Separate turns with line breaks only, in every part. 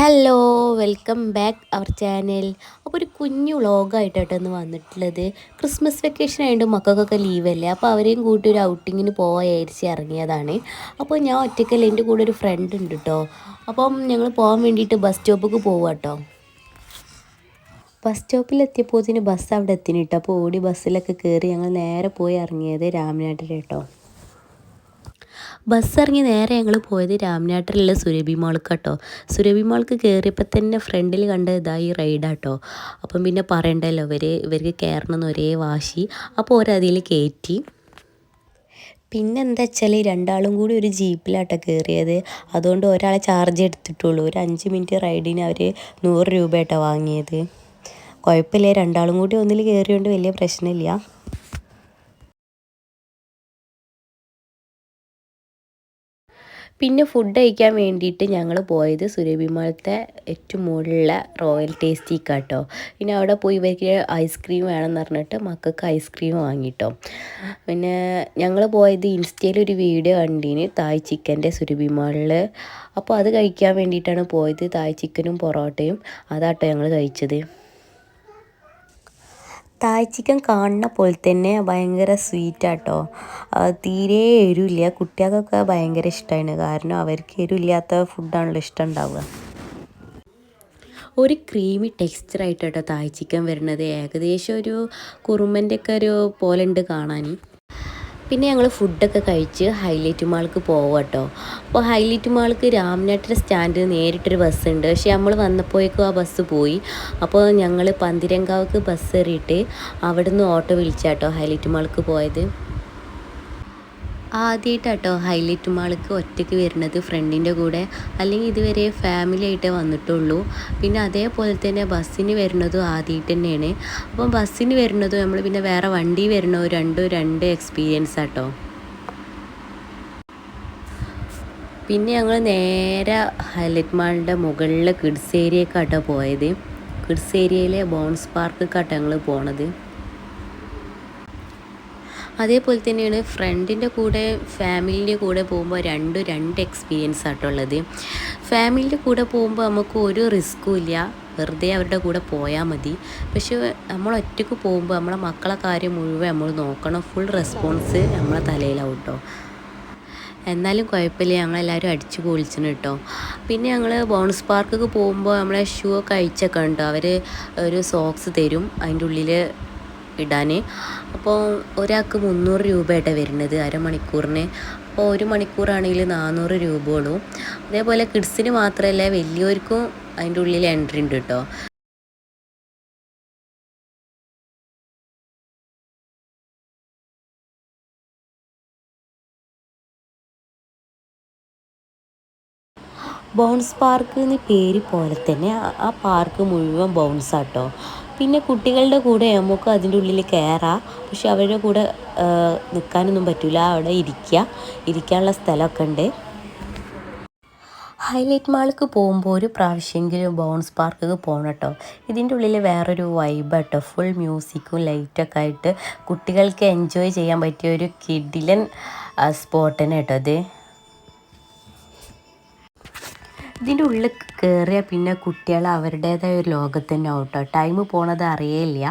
Hello welcome back our channel അപ്പോൾ ഒരു കുഞ്ഞു വ്ളോഗായിട്ടാണ് വന്നിട്ടുള്ളത്. ക്രിസ്മസ് വെക്കേഷൻ ആയതുകൊണ്ട് മക്കൾക്കൊക്കെ ലീവല്ലേ അപ്പോൾ അവരെയും കൂട്ടി ഒരു ഔട്ടിങ്ങിന് പോയായിരിച്ച് ഇറങ്ങിയതാണ്. അപ്പോൾ ഞാൻ ഒറ്റയ്ക്കല്ല എന്റെ കൂടെ ഒരു ഫ്രണ്ട് ഉണ്ട് കേട്ടോ അപ്പം ഞങ്ങൾ പോകാൻ വേണ്ടിയിട്ട് ബസ് സ്റ്റോപ്പിലേക്ക് പോവുക കേട്ടോ ബസ് സ്റ്റോപ്പിലെത്തിയപ്പോൾ ഇതിന് ബസ് അവിടെ എത്തിനിട്ടോ. അപ്പോൾ ഓടി ബസ്സിലൊക്കെ കയറി ഞങ്ങൾ നേരെ പോയി ഇറങ്ങിയത് രാമനാട്ടിൽ കേട്ടോ ബസ് ഇറങ്ങി നേരെ ഞങ്ങൾ പോയത് രാമനാട്ടിലുള്ള സുരഭി മാൾക്ക് കേട്ടോ സുരഭി മാൾക്ക് കയറിയപ്പോൾ തന്നെ ഫ്രണ്ടിൽ കണ്ട ഇതായി റൈഡാട്ടോ. അപ്പം പിന്നെ പറയണ്ടല്ലോ ഇവർ ഇവർക്ക് കയറണമെന്ന് ഒരേ വാശി. അപ്പോൾ ഓരതിൽ കയറ്റി പിന്നെ എന്താ വെച്ചാൽ രണ്ടാളും കൂടി ഒരു ജീപ്പിലാട്ടോ കയറിയത് അതുകൊണ്ട് ഒരാളെ ചാർജ് എടുത്തിട്ടുള്ളൂ. ഒരു അഞ്ച് മിനിറ്റ് റൈഡിന് അവർ നൂറ് രൂപയാട്ടോ വാങ്ങിയത്. കുഴപ്പമില്ല രണ്ടാളും കൂടി ഒന്നിൽ കയറിയോണ്ട് വലിയ പ്രശ്നമില്ല. പിന്നെ ഫുഡ് കഴിക്കാൻ വേണ്ടിയിട്ട് ഞങ്ങൾ പോയത് സുരഭിമാളത്തെ ഏറ്റവും മുകളിലുള്ള റോയൽ ടേസ്റ്റി ടേസ്റ്റിക്കാട്ടോ പിന്നെ അവിടെ പോയി ഇവർക്ക് ഐസ്ക്രീം വേണമെന്ന് പറഞ്ഞിട്ട് മക്കൾക്ക് ഐസ്ക്രീം വാങ്ങിട്ടോ. പിന്നെ ഞങ്ങൾ പോയത് ഇൻസ്റ്റയിൽ ഒരു വീഡിയോ കണ്ടീന് തായ് ചിക്കന്റെ സുരഭിമാളിൽ അപ്പോൾ അത് കഴിക്കാൻ വേണ്ടിയിട്ടാണ് പോയത്. തായ് ചിക്കനും പൊറോട്ടയും. അതാട്ടോ ഞങ്ങൾ കഴിച്ചത്. തായ് ചിക്കൻ കാണുന്ന പോലെ തന്നെ ഭയങ്കര സ്വീറ്റാട്ടോ തീരെ എരിവില്ല. കുട്ടികൾക്കൊക്കെ ഭയങ്കര ഇഷ്ടമാണ് കാരണം അവർക്ക് എരിവില്ലാത്ത ഫുഡാണല്ലോ ഇഷ്ടം ഉണ്ടാവുക. ഒരു ക്രീമി ടെക്സ്ചറായിട്ടോ തായ് ചിക്കൻ വരുന്നത്. ഏകദേശം ഒരു കുറുമന്റെ ഒക്കെ ഒരു പോലെ ഉണ്ട് കാണാൻ. പിന്നെ ഞങ്ങൾ ഫുഡൊക്കെ കഴിച്ച് ഹൈലൈറ്റ് മാൾക്ക് പോവാം കേട്ടോ അപ്പോൾ ഹൈലൈറ്റ് മാൾക്ക് രാംനാട്ടിലെ സ്റ്റാൻഡിൽ നേരിട്ടൊരു ബസ് ഉണ്ട്. പക്ഷേ നമ്മൾ വന്നപ്പോഴേക്കും ആ ബസ് പോയി. അപ്പോൾ ഞങ്ങൾ പന്തിരങ്കാവ്ക്ക് ബസ് കയറിയിട്ട് അവിടുന്ന് ഓട്ടോ വിളിച്ചാട്ടോ ഹൈലൈറ്റ് മാൾക്ക് പോയത്. ആദ്യമായിട്ടാട്ടോ ഹൈലൈറ്റ് മാൾക്ക് ഒറ്റയ്ക്ക് വരുന്നത് ഫ്രണ്ടിന്റെ കൂടെ. അല്ലെങ്കിൽ ഇതുവരെ ഫാമിലി ആയിട്ടേ വന്നിട്ടുള്ളൂ. പിന്നെ അതേപോലെ തന്നെ ബസ്സിന് വരുന്നതും ആദ്യമായിട്ട് തന്നെയാണ്. അപ്പം ബസ്സിന് വരുന്നതും നമ്മൾ പിന്നെ വേറെ വണ്ടി വരണോ രണ്ടും രണ്ട് എക്സ്പീരിയൻസ് ആട്ടോ. പിന്നെ ഞങ്ങൾ നേരെ ഹൈലൈറ്റ് മാളിന്റെ മുകളിലെ കിഡ്സ് ഏരിയക്കാട്ടോ പോയത്. കിഡ്സ് ഏരിയയിലെ ബോൺസ് പാർക്ക് കാട്ടോ ഞങ്ങൾ പോണത്. അതേപോലെ തന്നെയാണ് ഫ്രണ്ടിന്റെ കൂടെ ഫാമിലിന്റെ കൂടെ പോകുമ്പോൾ രണ്ടും രണ്ട് എക്സ്പീരിയൻസ് ആയിട്ടുള്ളത് ഫാമിലിന്റെ കൂടെ പോകുമ്പോൾ നമുക്ക് ഒരു റിസ്ക്കും ഇല്ല. വെറുതെ അവരുടെ കൂടെ പോയാൽ മതി. പക്ഷെ നമ്മൾ ഒറ്റയ്ക്ക് പോകുമ്പോൾ നമ്മളെ മക്കളെ കാര്യം മുഴുവൻ നമ്മൾ നോക്കണം. ഫുൾ റെസ്പോൺസ് നമ്മളെ തലയിലാവും കേട്ടോ എന്നാലും കുഴപ്പമില്ല. ഞങ്ങളെല്ലാവരും അടിച്ചു പൊളിച്ചിന് കേട്ടോ പിന്നെ ഞങ്ങൾ ബോൺസ് പാർക്കൊക്കെ പോകുമ്പോൾ നമ്മളെ ഷൂ ഒക്കെ അഴിച്ചൊക്കെ ഉണ്ടോ അവർ ഒരു സോക്സ് തരും. അതിന്റെ ഉള്ളിൽ ഇടാൻ അപ്പോൾ ഒരാൾക്ക് മുന്നൂറ് രൂപയായിട്ടാണ് വരുന്നത് അരമണിക്കൂറിന്. അപ്പോൾ ഒരു മണിക്കൂറാണെങ്കിൽ നാനൂറ് രൂപയുള്ളൂ. അതേപോലെ കിഡ്സിന് മാത്രമല്ല വലിയവർക്കും അതിന്റെ ഉള്ളിൽ എൻട്രി ഉണ്ട് കേട്ടോ. ബൗൺസ് പാർക്ക് എന്ന് പേര് പോലെ തന്നെ ആ പാർക്ക് മുഴുവൻ ബൗൺസ് ആട്ടോ പിന്നെ കുട്ടികളുടെ കൂടെ നമുക്ക് അതിന്റെ ഉള്ളിൽ കയറാം. പക്ഷെ അവരുടെ കൂടെ നിൽക്കാനൊന്നും പറ്റില്ല അവിടെ ഇരിക്കുക. ഇരിക്കാനുള്ള സ്ഥലമൊക്കെ ഉണ്ട്. ഹൈലൈറ്റ് മാൾക്ക് പോകുമ്പോൾ ഒരു പ്രാവശ്യമെങ്കിലും ബോൺസ് പാർക്ക് പോകണം കേട്ടോ. ഇതിന്റെ ഉള്ളിൽ വേറൊരു വൈബ് കേട്ടോ ഫുൾ മ്യൂസിക്കും ലൈറ്റൊക്കെ ആയിട്ട് കുട്ടികൾക്ക് എൻജോയ് ചെയ്യാൻ പറ്റിയ ഒരു കിഡിലൻ സ്പോട്ടിനെ കേട്ടോ അത് ഇതിന്റെ ഉള്ളിൽ കയറിയാൽ പിന്നെ കുട്ടികൾ അവരുടേതായ ഒരു ലോകത്ത് തന്നെ ആവട്ടോ ടൈം പോണത് അറിയില്ല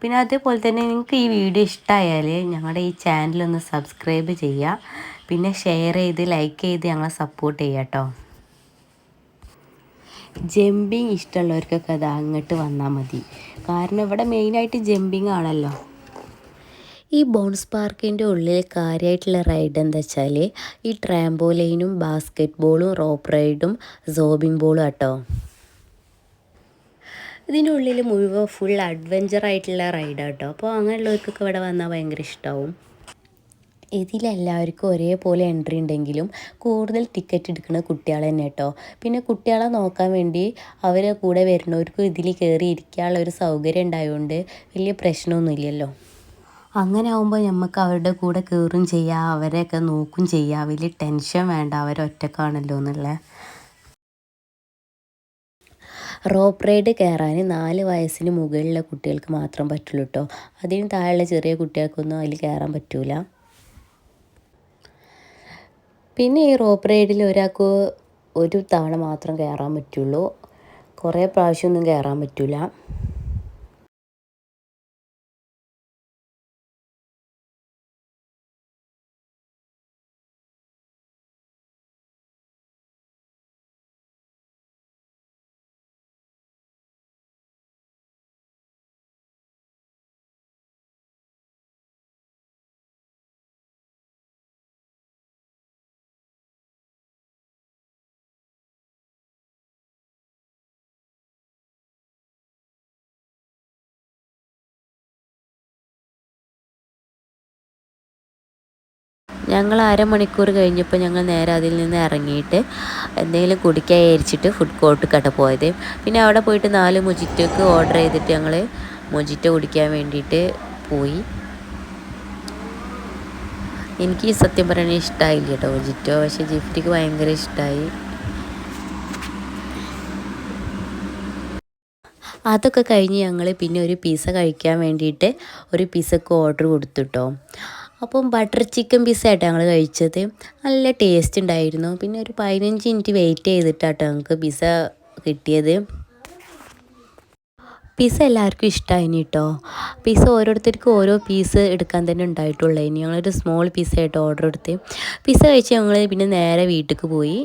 പിന്നെ അതേപോലെ തന്നെ നിങ്ങൾക്ക് ഈ വീഡിയോ ഇഷ്ടമായാൽ ഞങ്ങളുടെ ഈ ചാനലൊന്ന് സബ്സ്ക്രൈബ് ചെയ്യുക പിന്നെ ഷെയർ ചെയ്ത് ലൈക്ക് ചെയ്ത് ഞങ്ങളെ സപ്പോർട്ട് ചെയ്യുക കേട്ടോ ജമ്പിങ് ഇഷ്ടമുള്ളവർക്കൊക്കെ അത് അങ്ങോട്ട് വന്നാൽ മതി. കാരണം ഇവിടെ മെയിനായിട്ട് ജമ്പിങ് ആണല്ലോ. ഈ ബോൺസ് പാർക്കിന്റെ ഉള്ളിൽ കാര്യമായിട്ടുള്ള റൈഡ് എന്താ വെച്ചാൽ ഈ ട്രാമ്പോലൈനും ബാസ്ക്കറ്റ് ബോളും റോപ്പ് റൈഡും സോബിംഗ് ബോളും കേട്ടോ ഇതിന്റെ ഉള്ളിൽ മുഴുവൻ ഫുൾ അഡ്വഞ്ചർ ആയിട്ടുള്ള റൈഡാണ് കേട്ടോ അപ്പോൾ അങ്ങനെയുള്ളവർക്കൊക്കെ ഇവിടെ വന്നാൽ ഭയങ്കര ഇഷ്ടമാവും ഇതിലെല്ലാവർക്കും ഒരേപോലെ എൻട്രി ഉണ്ടെങ്കിലും കൂടുതൽ ടിക്കറ്റ് എടുക്കുന്ന കുട്ടികൾ തന്നെ കേട്ടോ പിന്നെ കുട്ടികളെ നോക്കാൻ വേണ്ടി അവരെ കൂടെ വരുന്നവർക്കും ഇതിൽ കയറി ഇരിക്കാനുള്ള ഒരു സൗകര്യം ഉണ്ടായതുകൊണ്ട് വലിയ പ്രശ്നമൊന്നുമില്ലല്ലോ. അങ്ങനെ ആകുമ്പോൾ നമുക്ക് അവരുടെ കൂടെ കയറും ചെയ്യാം അവരെയൊക്കെ നോക്കും ചെയ്യാം. വലിയ ടെൻഷൻ വേണ്ട അവരൊറ്റക്കാണല്ലോ എന്നുള്ള റോപ്പ് റൈഡ് കയറാൻ നാല് വയസ്സിന് മുകളിലുള്ള കുട്ടികൾക്ക് മാത്രം പറ്റുള്ളൂ കേട്ടോ അതിന് താഴെയുള്ള ചെറിയ കുട്ടികൾക്കൊന്നും അതിൽ കയറാൻ പറ്റൂല. പിന്നെ ഈ റോപ്പ് റൈഡിൽ ഒരാൾക്ക് ഒരു തവണ മാത്രം കയറാൻ പറ്റുള്ളൂ. കുറേ പ്രാവശ്യമൊന്നും കയറാൻ പറ്റില്ല ഞങ്ങൾ അരമണിക്കൂർ കഴിഞ്ഞപ്പോൾ ഞങ്ങൾ നേരെ അതിൽ നിന്ന് ഇറങ്ങിയിട്ട് എന്തെങ്കിലും കുടിക്കാൻ ഏരിച്ചിട്ട് ഫുഡ് കോർട്ട് കട പോയത്. പിന്നെ അവിടെ പോയിട്ട് നാല് മൊജിറ്റോക്ക് ഓർഡർ ചെയ്തിട്ട് ഞങ്ങൾ മൊജിറ്റോ കുടിക്കാൻ വേണ്ടിയിട്ട് പോയി. എനിക്ക് ഈ സത്യം പറയണേ ഇഷ്ടമായില്ല കേട്ടോ മൊജിറ്റോ. പക്ഷേ ജിഫ്റ്റിക്ക് ഭയങ്കര ഇഷ്ടമായി അതൊക്കെ കഴിഞ്ഞ് ഞങ്ങൾ പിന്നെ ഒരു പിസ്സ കഴിക്കാൻ വേണ്ടിയിട്ട് ഒരു പിസ്സക്ക് ഓർഡർ കൊടുത്തുട്ടോ അപ്പം ബട്ടർ ചിക്കൻ പിസ്സ ആയിട്ട് ഞങ്ങൾ കഴിച്ചത്. നല്ല ടേസ്റ്റ് ഉണ്ടായിരുന്നു. പിന്നെ ഒരു പതിനഞ്ച് മിനിറ്റ് വെയിറ്റ് ചെയ്തിട്ടാട്ടോ ഞങ്ങൾക്ക് പിസ്സ കിട്ടിയത്. പിസ്സ എല്ലാവർക്കും ഇഷ്ടമായിനി കേട്ടോ പിസ്സ ഓരോരുത്തർക്കും ഓരോ പീസ് എടുക്കാൻ തന്നെ ഉണ്ടായിട്ടുള്ളൂ. ഇനി ഞങ്ങളൊരു സ്മോൾ പിസ്സ ആയിട്ട് ഓർഡർ എടുത്ത്. പിസ്സ കഴിച്ച് ഞങ്ങൾ പിന്നെ നേരെ വീട്ടിലേക്ക് പോയി.